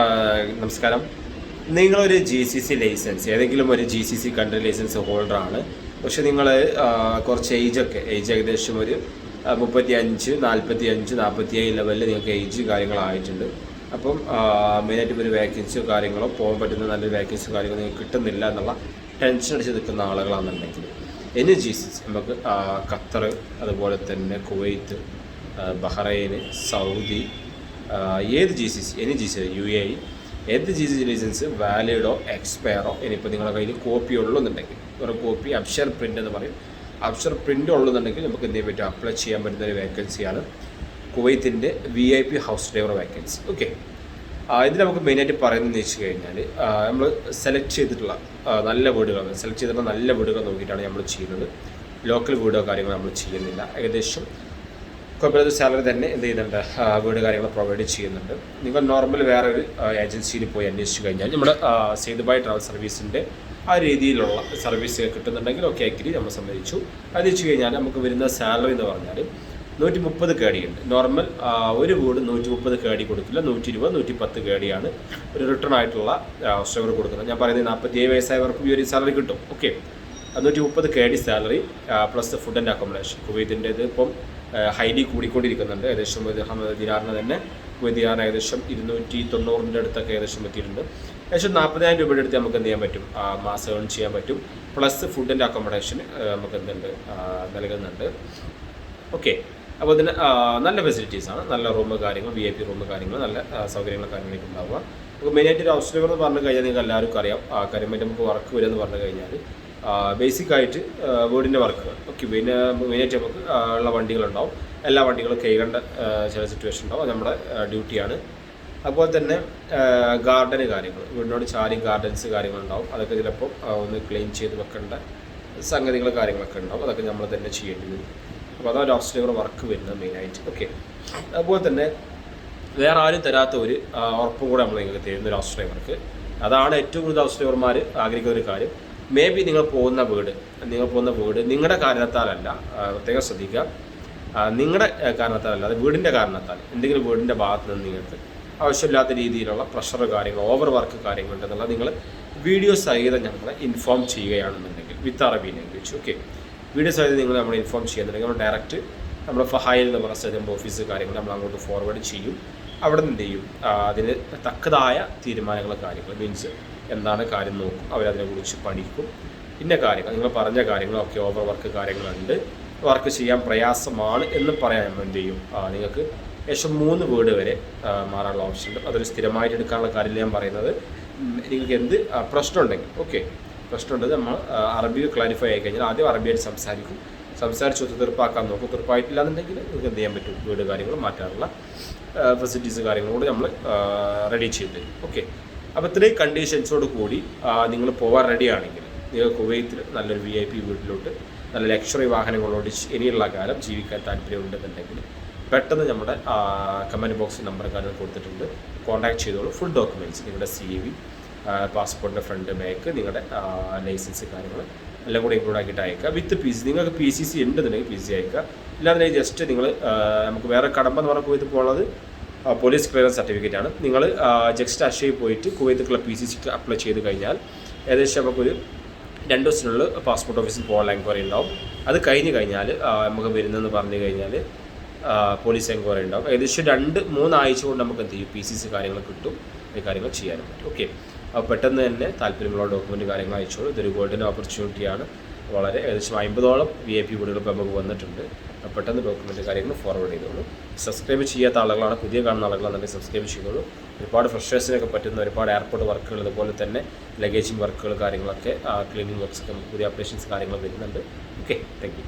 നമസ്കാരം. നിങ്ങളൊരു G C C licence ഏതെങ്കിലും ഒരു G C C country licence holder ആണ്. പക്ഷെ നിങ്ങൾ കുറച്ച് ഏജൊക്കെ ഏജ് ഏകദേശം ഒരു മുപ്പത്തി അഞ്ച് നാൽപ്പത്തി അഞ്ച് നാൽപ്പത്തി ഏഴ് ലെവലിൽ നിങ്ങൾക്ക് ഏജ് കാര്യങ്ങളായിട്ടുണ്ട്. അപ്പം മെയിനായിട്ട് ഒരു വേക്കൻസിയോ കാര്യങ്ങളോ പോകാൻ പറ്റുന്ന നല്ലൊരു വേക്കൻസിയോ കാര്യങ്ങളോ നിങ്ങൾക്ക് കിട്ടുന്നില്ല എന്നുള്ള ടെൻഷൻ അടിച്ച് നിൽക്കുന്ന ആളുകളാണെന്നുണ്ടെങ്കിൽ എന്ന് ജി സി സി നമുക്ക് ഖത്തർ അതുപോലെ തന്നെ കുവൈത്ത് ബഹ്റൈന് സൗദി ഏത് G C C any G C U A എന്ത് ജി സി ലൈസൻസ് വാലിഡോ എക്സ്പയറോ ഇനിയിപ്പോൾ നിങ്ങളുടെ കയ്യിൽ കോപ്പി ഉള്ളൂന്നുണ്ടെങ്കിൽ ഒരു കോപ്പി അപ്ഷർ പ്രിന്റ് എന്ന് പറയും. അപ്ഷർ പ്രിന്റ് ഉള്ളെന്നുണ്ടെങ്കിൽ നമുക്ക് എന്ത് ചെയ്യാൻ പറ്റും? അപ്ലൈ ചെയ്യാൻ പറ്റുന്ന ഒരു വേക്കൻസിയാണ് കുവൈത്തിന്റെ V I P house driver vacancy okay ഇതിൽ നമുക്ക് മെയിനായിട്ട് പറയുന്നതെന്ന് വെച്ച് കഴിഞ്ഞാൽ നമ്മൾ സെലക്ട് ചെയ്തിട്ടുള്ള നല്ല വീടുകൾ സെലക്ട് ചെയ്തിട്ടുള്ള നല്ല വീടുകൾ നോക്കിയിട്ടാണ് നമ്മൾ ചെയ്യുന്നത്. ലോക്കൽ വീടോ കാര്യങ്ങളോ നമ്മൾ ചെയ്യുന്നില്ല. ഏകദേശം കുഴപ്പമില്ലാത്ത സാലറി തന്നെ എന്ത് ചെയ്യുന്നുണ്ട്? വീട് കാര്യങ്ങൾ പ്രൊവൈഡ് ചെയ്യുന്നുണ്ട്. നിങ്ങൾ നോർമൽ വേറെ ഒരു ഏജൻസിയിൽ പോയി അന്വേഷിച്ച് കഴിഞ്ഞാൽ നമ്മുടെ സേതുബായ് ട്രാവൽ സർവീസിന്റെ ആ രീതിയിലുള്ള സർവീസ് കിട്ടുന്നുണ്ടെങ്കിൽ ഓക്കെ ആക്കി നമ്മൾ സമ്മതിച്ചു. അത് വെച്ച് കഴിഞ്ഞാൽ നമുക്ക് വരുന്ന സാലറി എന്ന് പറഞ്ഞാൽ നൂറ്റി മുപ്പത് കേടിയുണ്ട് നോർമൽ ഒരു വീട് നൂറ്റി മുപ്പത് കേടി കൊടുക്കില്ല. നൂറ്റി ഇരുപത് നൂറ്റി പത്ത് കേടിയാണ് ഒരു റിട്ടേൺ ആയിട്ടുള്ള ഓസ്ട്രേവർ കൊടുക്കുന്നത്. ഞാൻ പറയുന്നത് നാൽപ്പത്തി ഏഴ് വയസ്സായവർക്കും ഈ ഒരു സാലറി കിട്ടും. ഓക്കെ നൂറ്റി മുപ്പത് K D salary plus food and accommodation കുവൈത്തിന്റെ ഇത് ഇപ്പം ഹൈലി കൂടിക്കൊണ്ടിരിക്കുന്നുണ്ട്. ഏകദേശം ദിനാറിന് തന്നെ കുവൈത്ത് ഏകദേശം ഇരുന്നൂറ്റി തൊണ്ണൂറിന്റെ അടുത്തൊക്കെ ഏകദേശം എത്തിയിട്ടുണ്ട്. ഏകദേശം നാൽപ്പതിനായിരം രൂപയുടെ അടുത്ത് നമുക്ക് എന്ത് ചെയ്യാൻ പറ്റും? മാസം ഏൺ ചെയ്യാൻ പറ്റും. പ്ലസ് ഫുഡ് ആൻഡ് അക്കോമഡേഷൻ നമുക്ക് എന്തുണ്ട് നൽകുന്നുണ്ട്. ഓക്കെ അപ്പോൾ ഇതിന് നല്ല ആണ്. നല്ല റൂം കാര്യങ്ങൾ വി ഐ പി റൂം കാര്യങ്ങൾ നല്ല സൗകര്യങ്ങൾ കാര്യങ്ങളൊക്കെ ഉണ്ടാവുക. അപ്പോൾ മെയിനായിട്ട് ഒരു ഹൗസ് എന്ന് പറഞ്ഞു കഴിഞ്ഞാൽ നിങ്ങൾക്ക് എല്ലാവർക്കും അറിയാം. കാര്യമായിട്ട് നമുക്ക് വർക്ക് വരുമെന്ന് പറഞ്ഞു കഴിഞ്ഞാൽ ബേസിക് ആയിട്ട് വീടിന്റെ വർക്കുകൾ ഓക്കെ പിന്നെ മെയിനായിട്ട് നമുക്ക് ഉള്ള വണ്ടികളുണ്ടാവും. എല്ലാ വണ്ടികളും കൈകണ്ട ചില സിറ്റുവേഷൻ ഉണ്ടാവും. അത് നമ്മുടെ ഡ്യൂട്ടിയാണ് അതുപോലെ തന്നെ ഗാർഡന് കാര്യങ്ങൾ. വീടിനോട് ചാരി ഗാർഡൻസ് കാര്യങ്ങളുണ്ടാവും. അതൊക്കെ ചിലപ്പോൾ ഒന്ന് ക്ലീൻ ചെയ്ത് വെക്കേണ്ട സംഗതികൾ കാര്യങ്ങളൊക്കെ ഉണ്ടാവും. അതൊക്കെ നമ്മൾ തന്നെ ചെയ്യേണ്ടി വരും. അപ്പോൾ അതാണ് ഒരു ഡ്രൈവർ വർക്ക് വരുന്നത് മെയിനായിട്ട് ഓക്കെ അതുപോലെ തന്നെ വേറെ ആരും തരാത്ത ഒരു ഉറപ്പും കൂടെ നമ്മൾ നിങ്ങൾക്ക് തരുന്ന ഒരു ഹൗസ് വർക്ക് അതാണ് ഏറ്റവും കൂടുതൽ ഓസ്ട്രേലിയർമാർ ആഗ്രഹിക്കുന്ന ഒരു കാര്യം. മേ ബി നിങ്ങൾ പോകുന്ന വീട് നിങ്ങൾ പോകുന്ന വീട് നിങ്ങളുടെ കാരണത്താലല്ല പ്രത്യേകം ശ്രദ്ധിക്കുക. നിങ്ങളുടെ കാരണത്താലല്ല അത് വീടിന്റെ കാരണത്താൽ എന്തെങ്കിലും വീടിന്റെ ഭാഗത്ത് നിന്ന് നിങ്ങൾക്ക് ആവശ്യമില്ലാത്ത രീതിയിലുള്ള പ്രഷർ കാര്യങ്ങൾ ഓവർ വർക്ക് കാര്യങ്ങളുണ്ടെന്നുള്ള നിങ്ങൾ വീഡിയോ സഹിതം ഞങ്ങളെ ഇൻഫോം ചെയ്യുകയാണെന്നുണ്ടെങ്കിൽ വിത്ത് അറബി ലാംഗ്വേജ് ഓക്കെ വീഡിയോ സഹിതം നിങ്ങൾ നമ്മൾ ഇൻഫോം ചെയ്യുന്നുണ്ടെങ്കിൽ നമ്മൾ ഡയറക്റ്റ് നമ്മുടെ ഫഹായിൽ എന്ന് പറഞ്ഞ സ്ഥലം ഓഫീസ് കാര്യങ്ങൾ നമ്മൾ അങ്ങോട്ട് ഫോർവേഡ് ചെയ്യും. അവിടെ നിന്ന് എന്ത് ചെയ്യും? അതിന് തക്കതായ തീരുമാനങ്ങൾ കാര്യങ്ങൾ മീൻസ് എന്താണ് കാര്യം നോക്കും. അവരതിനെക്കുറിച്ച് പഠിക്കും. ഇന്ന കാര്യങ്ങൾ നിങ്ങൾ പറഞ്ഞ കാര്യങ്ങളൊക്കെ ഓവർ വർക്ക് കാര്യങ്ങളുണ്ട്. വർക്ക് ചെയ്യാൻ പ്രയാസമാണ് എന്ന് പറയാൻ എന്ത് ചെയ്യും? നിങ്ങൾക്ക് ഏകദേശം മൂന്ന് വേർഡ് വരെ മാറാനുള്ള ഓപ്ഷൻ ഉണ്ട് അതൊരു സ്ഥിരമായിട്ട് എടുക്കാനുള്ള കാര്യമില്ല ഞാൻ പറയുന്നത്. നിങ്ങൾക്ക് എന്ത് പ്രശ്നമുണ്ടെങ്കിൽ ഓക്കെ. പ്രശ്നമുണ്ട് നമ്മൾ അറബി ക്ലാരിഫൈ ആയി കഴിഞ്ഞാൽ ആദ്യം അറബിയായിട്ട് സംസാരിക്കും. സംസാരിച്ച് ഒത്തുതീർപ്പാക്കാൻ നോക്കും. തീർപ്പായിട്ടില്ല എന്നുണ്ടെങ്കിൽ നിങ്ങൾക്ക് എന്ത് ചെയ്യാൻ പറ്റും? വീട് കാര്യങ്ങൾ മാറ്റാനുള്ള ഫെസിലിറ്റീസ് കാര്യങ്ങളും കൂടെ നമ്മൾ റെഡി ചെയ്ത് തരും. ഓക്കെ. അപ്പോൾ ഇത്രയും കണ്ടീഷൻസോട് കൂടി നിങ്ങൾ പോകാൻ റെഡിയാണെങ്കിൽ നിങ്ങൾ കുവൈത്തിൽ നല്ലൊരു വി ഐ പി വീട്ടിലോട്ട് നല്ല ലക്ഷറി വാഹനങ്ങളോട് ഇനിയുള്ള കാലം ജീവിക്കാൻ താല്പര്യമുണ്ടെന്നുണ്ടെങ്കിൽ പെട്ടെന്ന് നമ്മുടെ കമന്റ് ബോക്സിൽ നമ്പർ കാര്യങ്ങൾ കൊടുത്തിട്ടുണ്ട്. കോൺടാക്ട് ചെയ്തോളൂ. ഫുൾ ഡോക്യുമെന്റ്സ് നിങ്ങളുടെ സി വി പാസ്പോർട്ടിന്റെ ഫ്രണ്ട് ബാക്ക് നിങ്ങളുടെ ലൈസൻസ് കാര്യങ്ങൾ എല്ലാം കൂടി ഇൻക്ലൂഡ് ആക്കിയിട്ട് അയക്കുക. വിത്ത് പി സി നിങ്ങൾക്ക് പി സി സി ഉണ്ടെന്നുണ്ടെങ്കിൽ പി സി അയക്കുക. ഇല്ലാന്നുണ്ടെങ്കിൽ ജസ്റ്റ് നിങ്ങൾ നമുക്ക് വേറെ കടമ്പ എന്ന് പറഞ്ഞ കുവൈത്ത് പോകുന്നത് പോലീസ് ക്ലിയറൻസ് സർട്ടിഫിക്കറ്റ് ആണ്. നിങ്ങൾ ജസ്റ്റ് അക്ഷയയിൽ പോയിട്ട് കുവൈത്തുള്ള പി സി സിക്ക് അപ്ലൈ ചെയ്ത് കഴിഞ്ഞാൽ ഏകദേശം നമുക്കൊരു രണ്ട് ദിവസത്തിനുള്ളിൽ പാസ്പോർട്ട് ഓഫീസിൽ പോകാൻ എൻക്വയറി ഉണ്ടാവും. അത് കഴിഞ്ഞ് കഴിഞ്ഞാൽ നമുക്ക് വരുന്നതെന്ന് പറഞ്ഞു കഴിഞ്ഞാൽ പോലീസ് എൻക്വയറി ഉണ്ടാവും. ഏകദേശം രണ്ട് മൂന്നാഴ്ച കൊണ്ട് നമുക്ക് എന്ത് ചെയ്യും? പി സി സി കാര്യങ്ങൾ കിട്ടും. ഈ കാര്യങ്ങൾ ചെയ്യാനും പറ്റും. ഓക്കെ അപ്പോൾ പെട്ടെന്ന് തന്നെ താല്പര്യമുള്ള ഡോക്യുമെന്റ് കാര്യങ്ങൾ അയച്ചോളൂ. ഇതൊരു ഗോൾഡൻ ഓപ്പർച്യൂണിറ്റിയാണ് വളരെ ഏകദേശം അമ്പതോളം വി ഐ പി വീടുകൾ ഇപ്പോൾ നമുക്ക് വന്നിട്ടുണ്ട്. പെട്ടെന്ന് ഡോക്യുമെന്റ് കാര്യങ്ങൾ ഫോർവേഡ് ചെയ്തോളൂ. സബ്സ്ക്രൈബ് ചെയ്യാത്ത ആളുകളാണ് പുതിയ കാണുന്ന ആളുകളാണെന്നുണ്ടെങ്കിൽ സബ്സ്ക്രൈബ് ചെയ്തോളൂ ഒരുപാട് ഫ്രഷേഴ്സിനൊക്കെ പറ്റുന്ന ഒരുപാട് എയർപോർട്ട് വർക്കുകൾ അതുപോലെ തന്നെ ലഗേജിങ് വർക്കുകൾ കാര്യങ്ങളൊക്കെ ക്ലീനിങ് വർക്ക്സ് ഒക്കെ പുതിയ അപ്ഡേഷൻസ് കാര്യങ്ങൾ വരുന്നുണ്ട്. Okay thank you